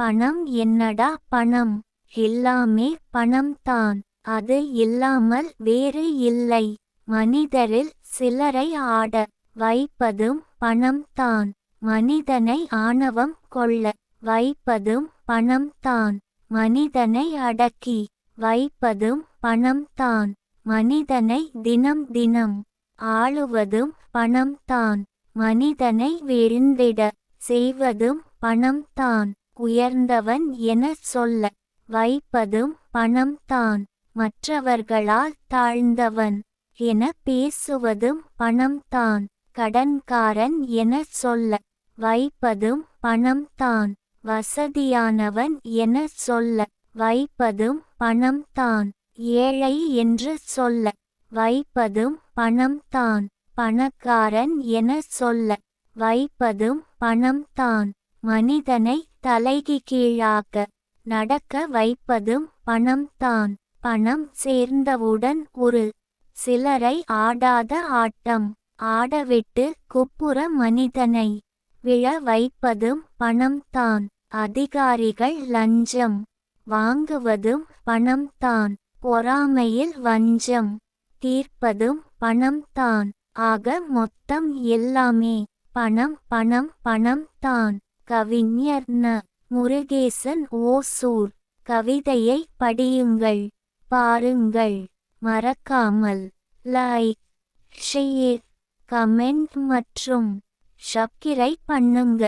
பணம் என்னடா பணம்? எல்லாமே பணம்தான். அது இல்லாமல் வேறு இல்லை. மனிதரில் சிலரை ஆட வைப்பதும் பணம்தான். மனிதனை ஆணவம் கொள்ள வைப்பதும் பணம்தான். மனிதனை அடக்கி வைப்பதும் பணம்தான். மனிதனை தினம் தினம் ஆளுவதும் பணம்தான். மனிதனை விழுந்திட செய்வதும் பணம்தான். உயர்ந்தவன் என சொல்ல வைப்பதும் பணம்தான் மற்றவர்களால் தாழ்ந்தவன் என பேசுவதும் பணம்தான் கடன்காரன் என சொல்ல வைப்பதும் பணம்தான் வசதியானவன் என சொல்ல வைப்பதும் பணம்தான் ஏழை என்று சொல்ல வைப்பதும் பணம்தான் பணக்காரன் என சொல்ல வைப்பதும் பணம்தான் மனிதனை தலைகி கீழாக நடக்க வைப்பதும் பணம்தான் பணம் சேர்ந்தவுடன் ஒரு சிலரை ஆடாத ஆட்டம். ஆடவிட்டு குப்புற மனிதனை விழ வைப்பதும் பணம்தான் அதிகாரிகள் லஞ்சம் வாங்குவதும் பணம்தான் பொறாமையில் வஞ்சம் தீர்ப்பதும் பணம்தான் ஆக மொத்தம் எல்லாமே பணம் பணம் பணம் தான். கவிஞர் ந முருகேசன் ஓசூர். கவிதையை படியுங்கள் பாருங்கள் மறக்காமல் லைக் ஷேர் கமெண்ட் மற்றும் சப்கிரை பண்ணுங்க.